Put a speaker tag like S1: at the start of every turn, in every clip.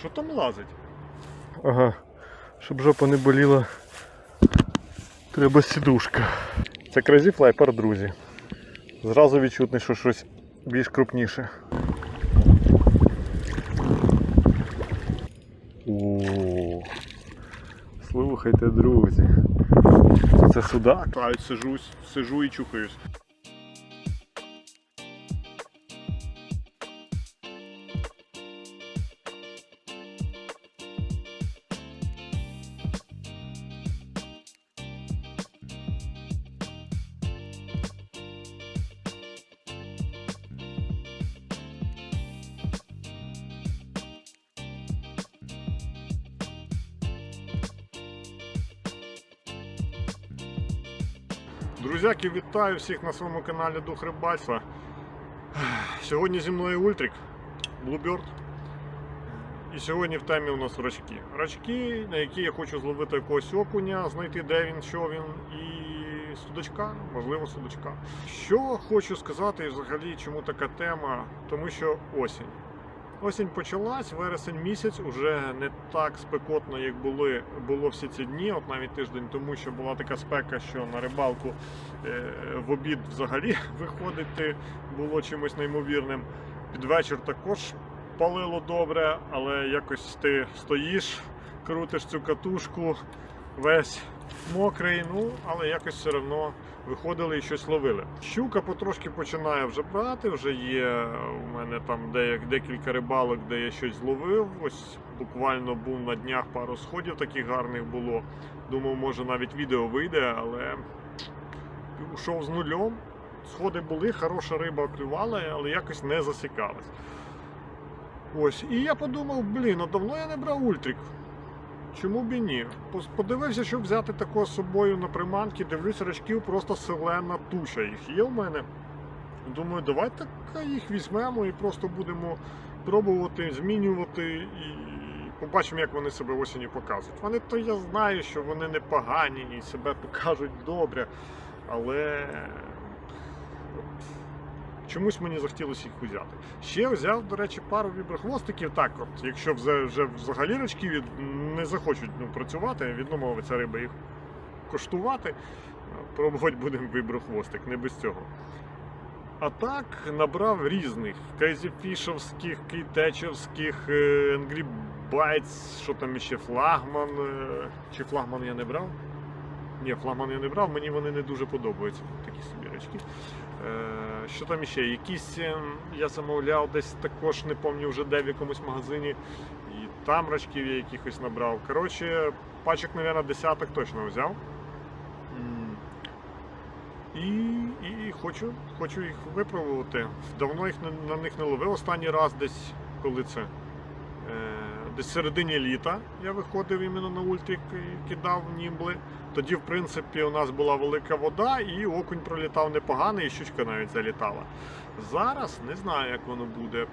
S1: Що там лазить?
S2: Ага. Щоб жопа не боліла. Треба сідушка. Це Crazy Flyper, друзі. Зразу відчутно, що щось більш крупніше. О, слухайте, друзі. Це судак.
S1: Та й сижусь, сижу і чухаюсь. Друзяки, вітаю всіх на своєму каналі Дух Рибальства. Сьогодні зі мною Ультрик, Bluebird. І сьогодні в темі у нас рачки. Рачки, на які я хочу зловити якогось окуня, знайти де він, що він, і судачка, можливо, судачка. Що хочу сказати і взагалі, чому така тема? Тому що осінь. Осінь почалась, вересень місяць уже не так спекотно, як були, було всі ці дні, от навіть тиждень тому, що була така спека, що на рибалку е, в обід взагалі виходити було чимось неймовірним. Під вечір також палило добре, але якось ти стоїш, крутиш цю катушку, весь мокрий, ну але якось все одно виходили і щось ловили. Щука потрошки починає вже брати. Вже є у мене там декілька рибалок, де я щось зловив. Ось буквально був на днях пару сходів таких гарних було. Думав, може навіть відео вийде, але йшов з нульом. Сходи були, хороша риба клювала, але якось не засікалась. Ось, і я подумав, блін, а давно я не брав ультрик. Чому б і ні? Подивився, щоб взяти такого з собою на приманки, дивлюсь, рачків просто селена туша їх є в мене. Думаю, давай так їх візьмемо і просто будемо пробувати, змінювати і побачимо, як вони себе осінню показують. Вони то я знаю, що вони непогані і себе покажуть добре, але чомусь мені захотілося їх взяти. Ще взяв, до речі, пару віброхвостиків. Так, от, якщо вже, взагалі рачки від, не захочуть ну, працювати, відмовиться риба їх коштувати, пробувати будемо віброхвостик, не без цього. А так набрав різних крейзіфішовських, кейтечівських, е, Angry Bites, що там ще флагман. е, Чи флагман я не брав? Ні, флагман я не брав, мені вони не дуже подобаються. Такі собі речки. Е, що там ще? Якісь ем, я замовляв десь також, не пам'ятаю вже де в якомусь магазині. І там рачків я якихось набрав. Коротше, пачок, мабуть, десяток точно взяв. І, і, і хочу, хочу їх випробувати. Давно їх на них не ловив. Останній раз десь, коли це. Десь середині літа я виходив іменно на і кидав німбли. Тоді, в принципі, у нас була велика вода, і окунь пролітав непоганий, і щучка навіть залітала. Зараз не знаю, як воно буде.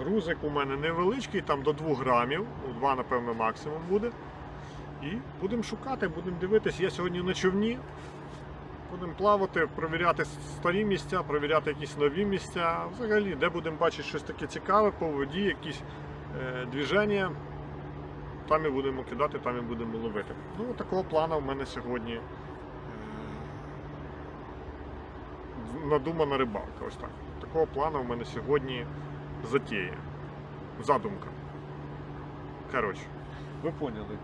S1: Грузик у мене невеличкий, там до 2 грамів, ну, 2, напевно, максимум буде. І будемо шукати, будемо дивитись. Я сьогодні на човні. Будемо плавати, перевіряти старі місця, перевіряти якісь нові місця. Взагалі, де будемо бачити щось таке цікаве по воді, якісь е, движення. Там і будемо кидати, там і будемо ловити. Ну, такого плану в мене сьогодні е, надумана рибалка. Ось так. Такого плану в мене сьогодні затіє. Задумка. Коротше, ви поняли.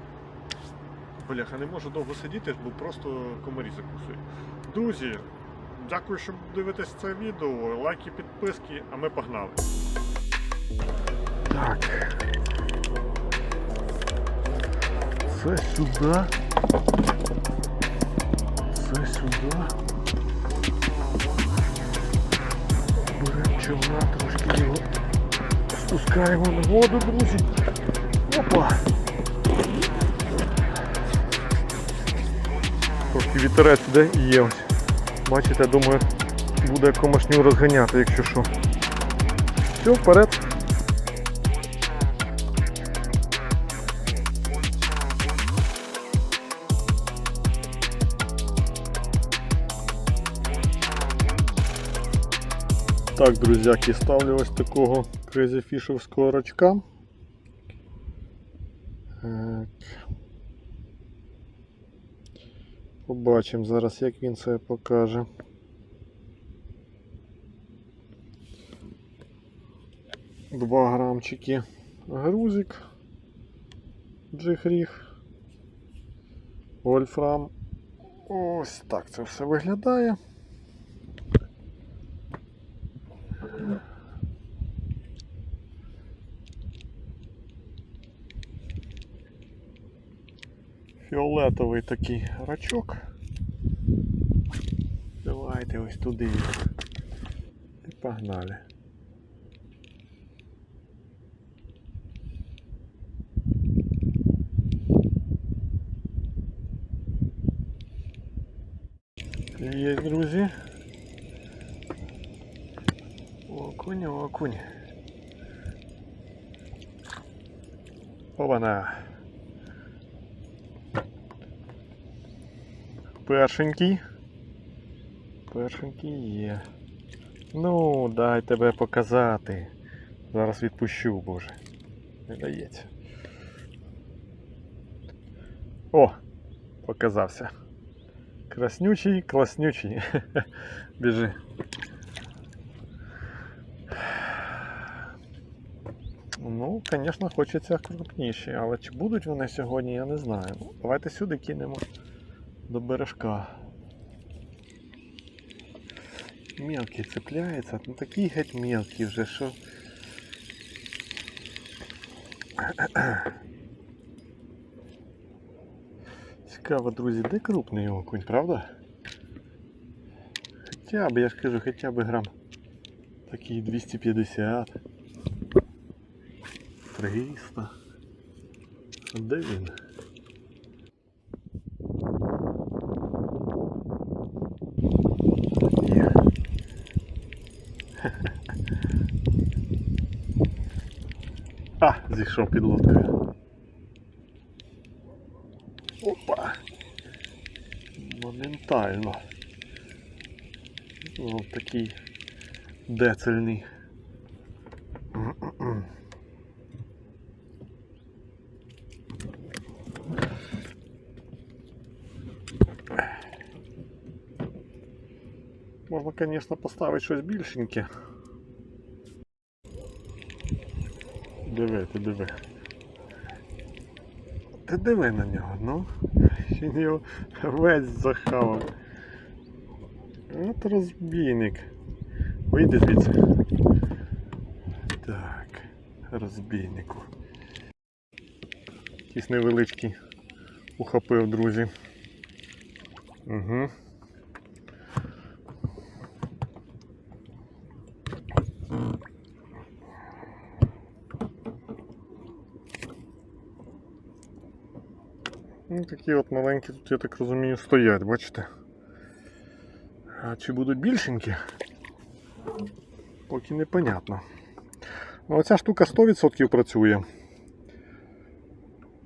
S1: Бляха, не можу довго сидіти, бо просто комарі закусують. Друзі, дякую, що дивитесь це відео. Лайки, підписки, а ми погнали.
S2: Так. Це сюди. Це сюди. Беремо човна, трошки його спускаємо на воду, друзі. Опа! Трошки вітерець іде і є. Бачите, думаю, буде комашню розганяти, якщо що. Все, вперед. Так, друзяки, ставлю ось такого кризіфішовського рачка. Побачимо зараз, як він себе покаже. Два грамчики грузик. Джихріг. Вольфрам. Ось так це все виглядає. Фіолетовий такий рачок. Давайте ось туди. І погнали. Є, друзі. Окунь, окунь. Опана. Першенький. Першенький є. Ну, дай тебе показати. Зараз відпущу, боже. Не дається. О! Показався. Краснючий, класнючий. Біжи. Ну, звісно, хочеться крупніші, але чи будуть вони сьогодні, я не знаю. Ну, давайте сюди кинемо до бережка. Мелкий цепляється, ну такий геть мелкий вже, що. Цікаво, друзі, де крупний окунь, правда? Хоча б, я ж кажу, хоча б грам такий 250. 300. А де він? зійшов під лодкою. Опа! Моментально. Ось такий децельний. Можна, звісно, поставити щось більшеньке. Диви, ти диви. Ти диви на нього, ну. Він його весь захавав. От розбійник. Вийди звідси. Так, розбійнику. Якийсь невеличкий ухопив, друзі. Угу. Ну, такі от маленькі тут, я так розумію, стоять, бачите? А чи будуть більшенькі? Поки непонятно. Ну, оця штука 100% працює.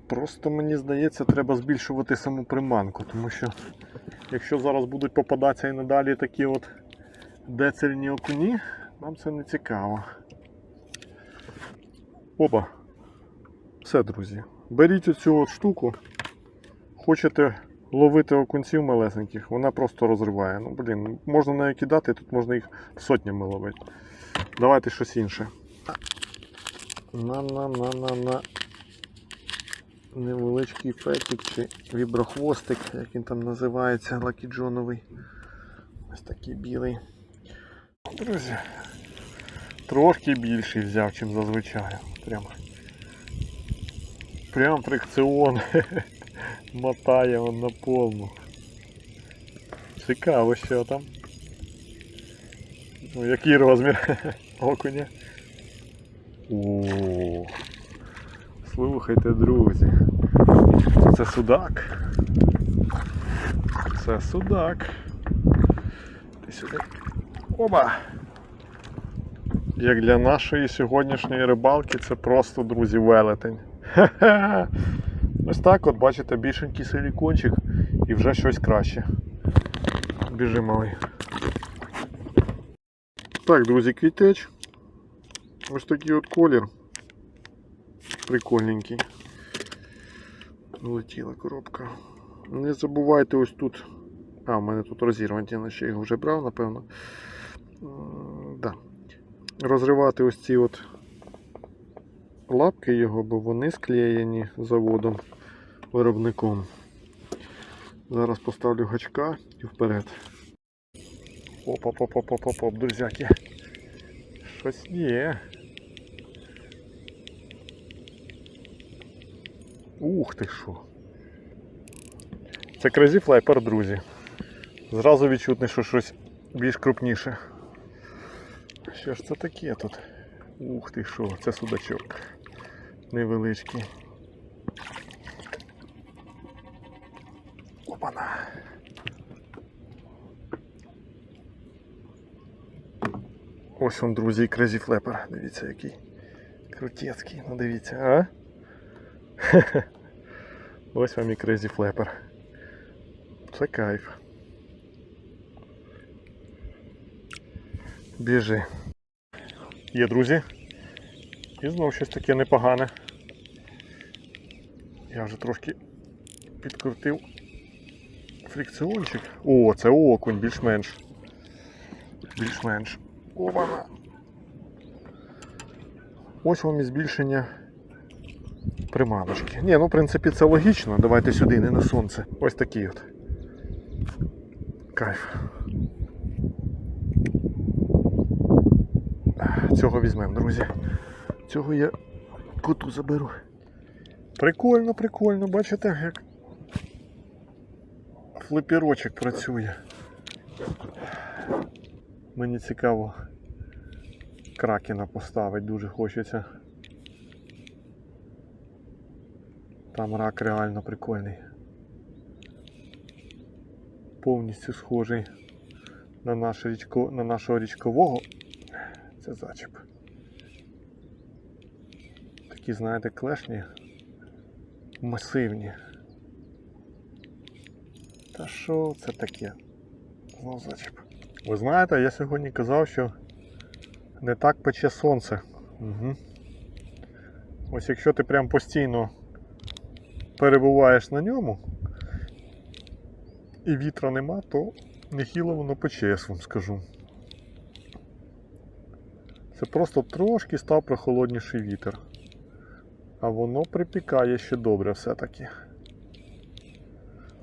S2: Просто мені здається, треба збільшувати саму приманку, тому що якщо зараз будуть попадатися і надалі такі от децельні окуні, нам це не цікаво. Опа. Все, друзі. Беріть оцю от штуку. Хочете ловити окунців малесеньких, вона просто розриває. Ну, блін, можна нею кидати, тут можна їх сотнями ловити. Давайте щось інше. На-на-на-на-на. Невеличкий фетик чи віброхвостик, як він там називається, лакіджоновий. Ось такий білий. Друзі, трошки більший взяв, чим зазвичай. Прямо. Прям фрикціон. Мотає он на повну. Цікаво, що там. Ну, який розмір окуня? О, слухайте, друзі. Це судак. Це судак. Ти сюди. Оба! Як для нашої сьогоднішньої рибалки, це просто, друзі, велетень. Ха-ха! Ось так от, бачите, більшенький силікончик і вже щось краще. Біжи, малий. Так, друзі, квітеч. Ось такий от колір. Прикольненький. Влетіла коробка. Не забувайте ось тут. А, у мене тут розірвані, я його вже брав, напевно. Да. Розривати ось ці от лапки його, бо вони склеєні заводом, виробником. Зараз поставлю гачка і вперед. Опа-па-па-па-па-па, друзяки. Щось є. Ух ти що. Це Crazy Flyper, друзі. Зразу відчутно, що щось більш крупніше. Що ж це таке тут? Ух ти що, це судачок. Невеличкий. Ось он, друзі, Crazy Flapper. Дивіться який. Крутецький. Ну дивіться, а? Ось вам і Crazy Flapper. Це кайф. Біжи. Є, друзі. І знов щось таке непогане. Я вже трошки підкрутив фрикціончик. О, це окунь, більш-менш. Більш-менш. Ована. Ось вам і збільшення приманочки. Ні, ну в принципі це логічно. Давайте сюди, не на сонце. Ось такий от. Кайф. Цього візьмемо, друзі. Цього я коту заберу. Прикольно, прикольно, бачите, як флипірочок працює. Мені цікаво кракена поставити дуже хочеться. Там рак реально прикольний. Повністю схожий на, наш річко, на нашого річкового. Це зачіп. Такі, знаєте, клешні масивні. Та що це таке? Знов зачіп. Ви знаєте, я сьогодні казав, що не так пече сонце. Угу. Ось якщо ти прям постійно перебуваєш на ньому і вітра нема, то нехило воно пече, я вам скажу. Це просто трошки став прохолодніший вітер. А воно припікає ще добре все-таки.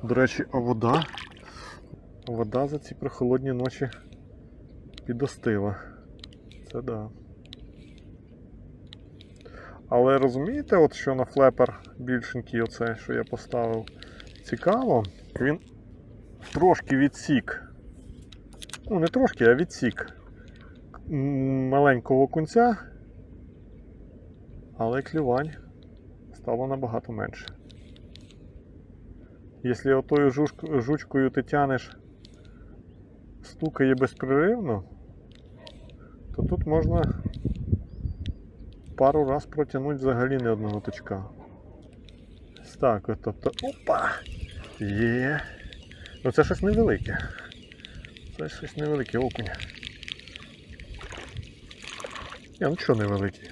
S2: До речі, а вода? Вода за ці прохолодні ночі підостила. Це да. Але розумієте, от що на флепер більшенький оце, що я поставив, цікаво, він трошки відсік. Ну, не трошки, а відсік маленького кунця, але клювань стало набагато менше. Якщо отою жучкою ти тянеш, стукає безпреривно, то тут можна пару раз протягнути взагалі не одного точка. Ось Так, от, тобто. Опа! Є. Ну це щось невелике. Це щось невелике окунь. Ні, ну що невеликий.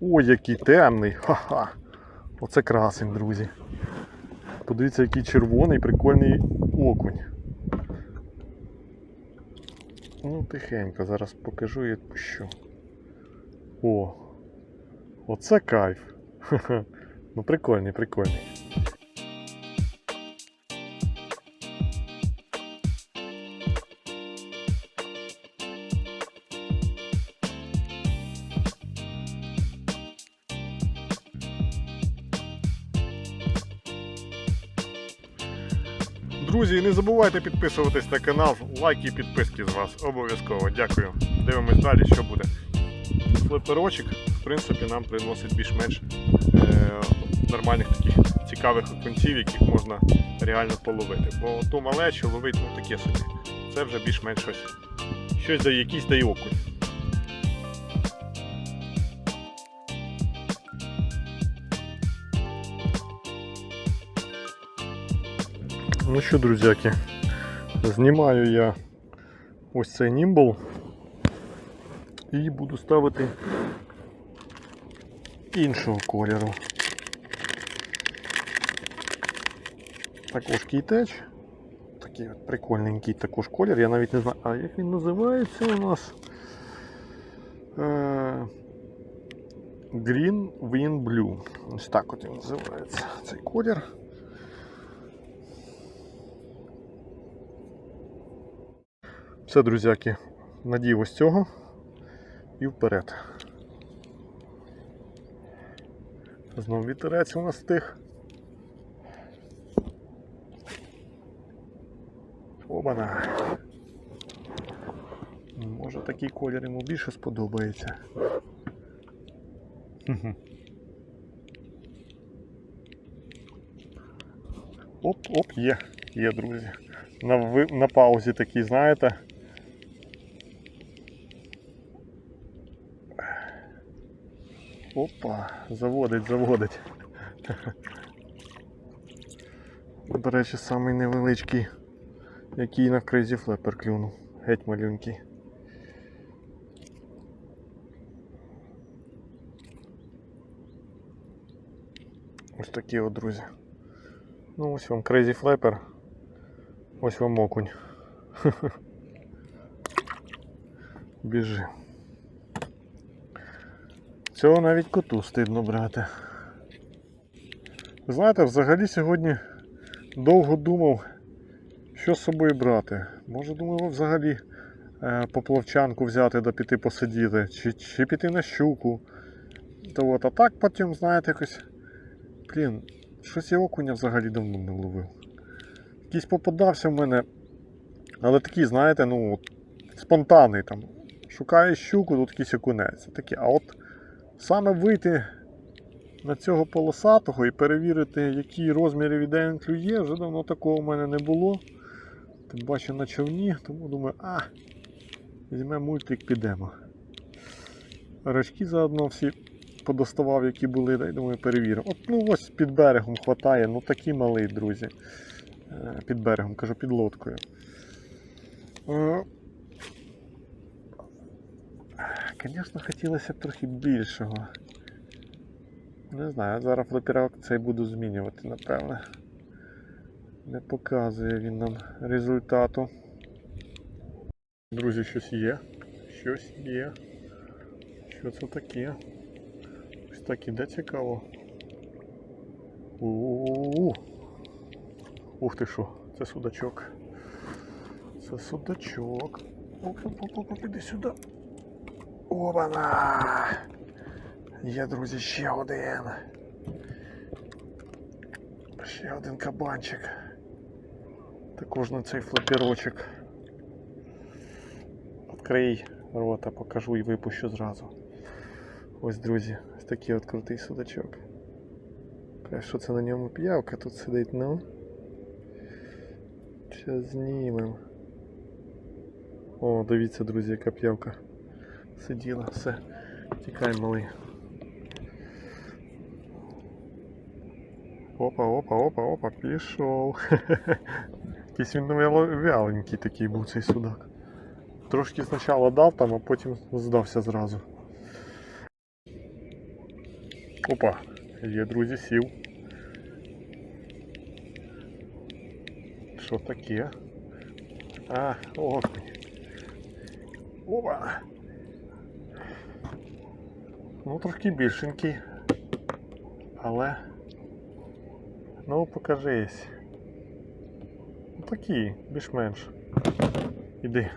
S2: Ой, який темний. Ха-ха. Оце красень, друзі. Подивіться, який червоний, прикольний окунь. Ну, тихенько, зараз покажу і відпущу. О! Оце кайф. Ну прикольний, прикольний. Друзі, і не забувайте підписуватись на канал, лайки і підписки з вас обов'язково. Дякую. Дивимось далі, що буде. Флиперочок, в принципі, нам приносить більш-менш е, нормальних таких цікавих окунців, яких можна реально половити. Бо ту малечу ловить ну таке собі. Це вже більш-менш щось. Щось за якийсь дає окунь. Ну що, друзяки, знімаю я ось цей німбл і буду ставити іншого кольору. Також кейтеч. Такий от прикольненький також колір. Я навіть не знаю, а як він називається у нас? Е, Green Win Blue. Ось так от він називається цей колір. Все, друзяки, надів ось цього і вперед. Знов вітерець у нас стих. Обана. Може такий колір йому більше сподобається. Оп, оп, є, є, друзі. На, на паузі такий, знаєте. Опа, заводить, заводить. До речі, самий невеличкий, який на Crazy Flapper клюнув. Геть малюнький. Ось такі от, друзі. Ну ось вам Crazy Flapper. Ось вам окунь. Біжи. Цього навіть коту стидно брати. Знаєте, взагалі сьогодні довго думав, що з собою брати. Може, думав взагалі е, поплавчанку взяти да піти посидіти, чи, чи піти на щуку. То от, а так потім, знаєте, якось. Блін, щось я окуня взагалі давно не ловив. Якийсь попадався в мене, але такий, знаєте, ну, от, спонтанний там. Шукає щуку, тут якийсь окунець. Такі, а от саме вийти на цього полосатого і перевірити, які розміри від клює, вже давно такого в мене не було. Тим бачу на човні, тому думаю, а, візьмемо мультик, підемо. Рачки заодно всі подоставав, які були, дай думаю, перевіримо. От ну ось під берегом хватає, ну такий малий, друзі. Е, Під берегом, кажу, під лодкою. Е, Звісно, хотілося б трохи більшого. Не знаю, зараз флоперок цей буду змінювати, напевне. Не показує він нам результату. Друзі, щось є. Щось є. Що це таке? Ось так іде цікаво. У-у-у. Ух ти що, це судачок. Це судачок. Оп-оп-оп, іди сюди. Обана! Є, друзі, ще один. Ще один кабанчик. Також на цей флоперочок. Відкрий рота, покажу і випущу зразу. Ось, друзі, ось такий от крутий судачок. Що це на ньому п'явка тут сидить, ну. Зараз знімемо. О, дивіться, друзі, яка п'явка сиділа. Все. Тікай, малий. Опа, опа, опа, опа, пішов. Якийсь він вяло- вяленький такий був цей судак. Трошки спочатку дав там, а потім здався зразу. Опа, є, друзі, сів. Що таке? А, окунь. Опа. Ну, трошки більшенький. Але. Ну, покажись. Ну, такий, більш-менш. Іди.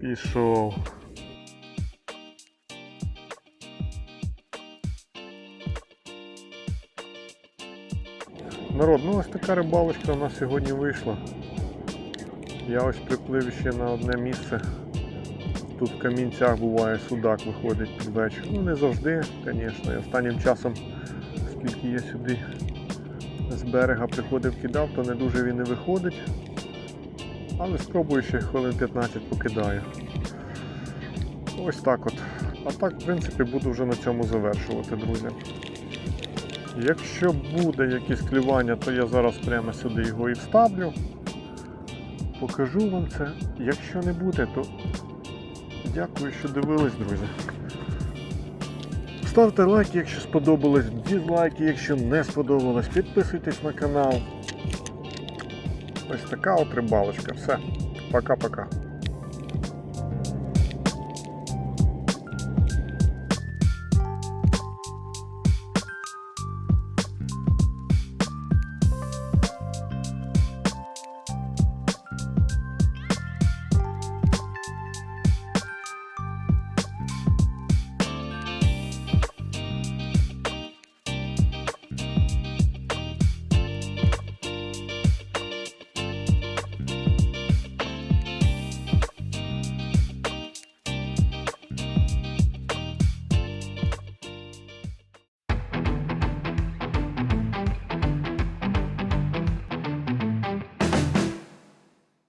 S2: Пішов. Народ, ну ось така рибалочка у нас сьогодні вийшла. Я ось приплив ще на одне місце. Тут в камінцях буває судак виходить під вечір. Ну не завжди, звісно. І останнім часом, скільки я сюди з берега приходив кидав, то не дуже він і виходить. Але спробую ще хвилин 15 покидаю. Ось так от. А так, в принципі, буду вже на цьому завершувати, друзі. Якщо буде якесь клювання, то я зараз прямо сюди його і вставлю. Покажу вам це. Якщо не буде, то дякую, що дивились, друзі. Ставте лайки, якщо сподобалось, дізлайки, якщо не сподобалось, підписуйтесь на канал. Ось така от рибалочка. Все. Пока-пока.